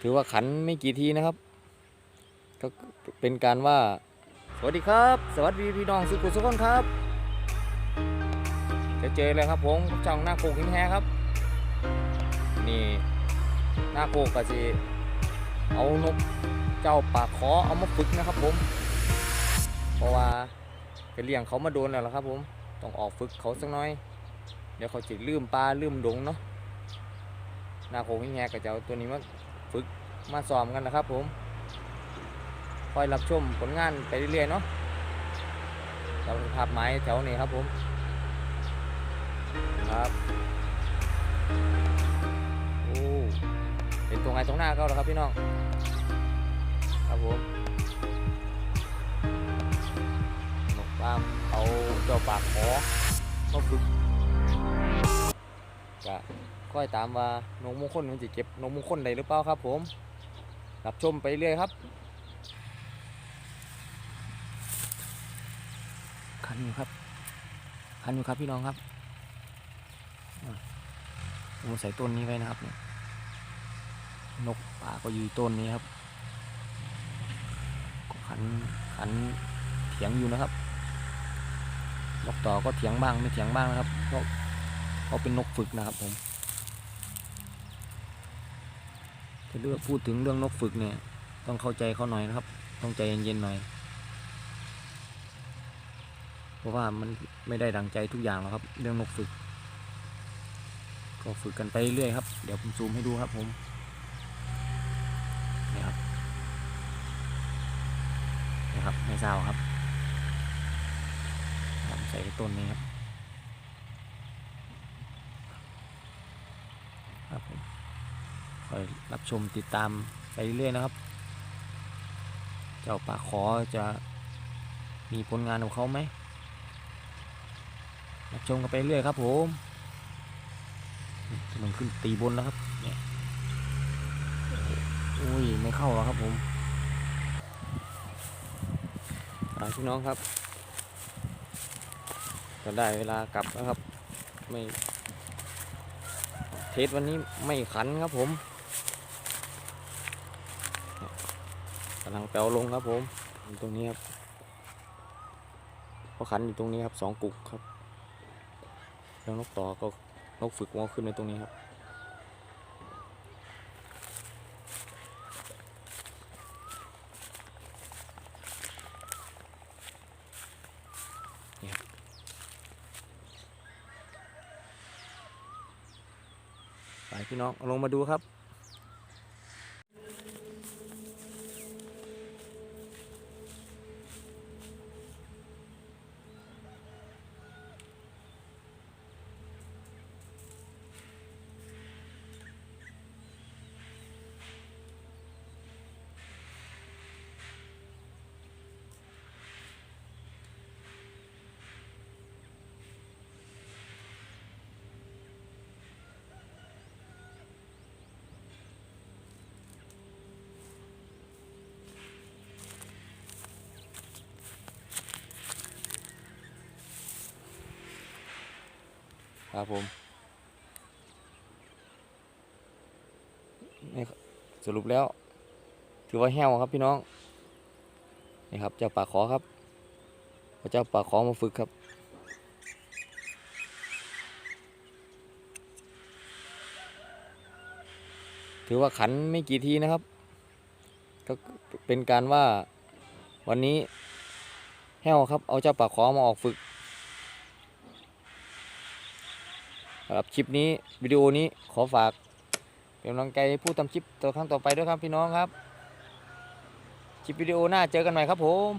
ถือว่าขันไม่กี่ทีนะครับ ก็เป็นการว่า สวัสดีครับ สวัสดีพี่น้องสุขุสุขคนครับจะเจอเลยครับผมช่องหน้าโคกหินแฮครับ นี่หน้าโคกก็สิเอานกเจ้าปากขอเอามาฝึกนะครับผม เพราะว่าไปเลี้ยงเขามาโดนแล้วละครับผมต้องออกฝึกเขาสักน้อย เดี๋ยวเขาจะลืมปลาลืมดงเนาะหน้าโคงหินแฮก็จะเอาตัวนี้มา ฝึกมาซ้อมกันนะครับผมคอยรับชมผลงานไปเรื่อยๆเนาะสำหรับภาพไม้แถวนี้ครับผมครับโอ้เป็นตรงไหนตรงหน้าเขาแล้วครับพี่น้องครับผมนกปามเอาเจ้าปากขอมาฝึกจะ ค่อยตามว่านกมงคลมันจะเก็บนกมงคลได้หรือเปล่าครับ ผมรับชมไปเรื่อยครับคันอยู่ครับคันอยู่ครับพี่น้องครับผมใส่ต้นนี้ไว้นะครับเนี่ยนกป่าก็อยู่ต้นนี้ครับก็ขันขันเถียงอยู่นะครับ นกต่อก็เถียงบ้างไม่เถียงบ้างนะครับเพราะเขาเป็นนกฝึกนะครับผมถ้า เลือกพูดถึงเรื่องนกฝึกเนี่ย ต้องเข้าใจเขาหน่อยนะครับ ต้องใจเย็นๆหน่อย เพราะว่ามันไม่ได้ดังใจทุกอย่างหรอกครับ เรื่องนกฝึก ก็ฝึกกันไปเรื่อยครับ เดี๋ยวผมซูมให้ดูครับผมนี่ครับนี่ครับไม่เศร้าครับผมใส่ต้นนี้ครับครับผม คอยรับชมติดตามไปเรื่อยนะครับ เจ้าป่าขอจะมีผลงานของเขาไหมรับชมกันไปเรื่อยครับผมนี่กำลังขึ้นตีบนแล้วครับเนี่ยอุ้ยไม่เข้าแล้วครับผมอ่าพี่น้องครับก็ได้เวลากลับแล้วครับ ไม่ เทสวันนี้ไม่ขันครับผมำลังแปลวลงครับผมอยู่ตรงนี้ครับเพราะขันอยู่ตรงนี้ครับสองกุกครับ แล้วนกต่อก็นกฝึกงอขึ้นในตรงนี้ครับไปพี่น้องลงมาดูครับ ครับผมนี่สรุปแล้ว ถือว่าแห้วครับพี่น้องนี่ครับเจ้าป่าขอครับเอาเจ้าป่าขอมาฝึกครับถือว่าขันไม่กี่ทีนะครับ ก็เป็นการว่าวันนี้แห้วครับ เอาเจ้าป่าขอมาออกฝึก สำหรับคลิปนี้วิดีโอนี้ขอฝากเป็นกำลังใจให้ผู้ทำคลิปตัวครั้งต่อไปด้วยครับพี่น้องครับ คลิปวิดีโอหน้าเจอกันใหม่ครับผม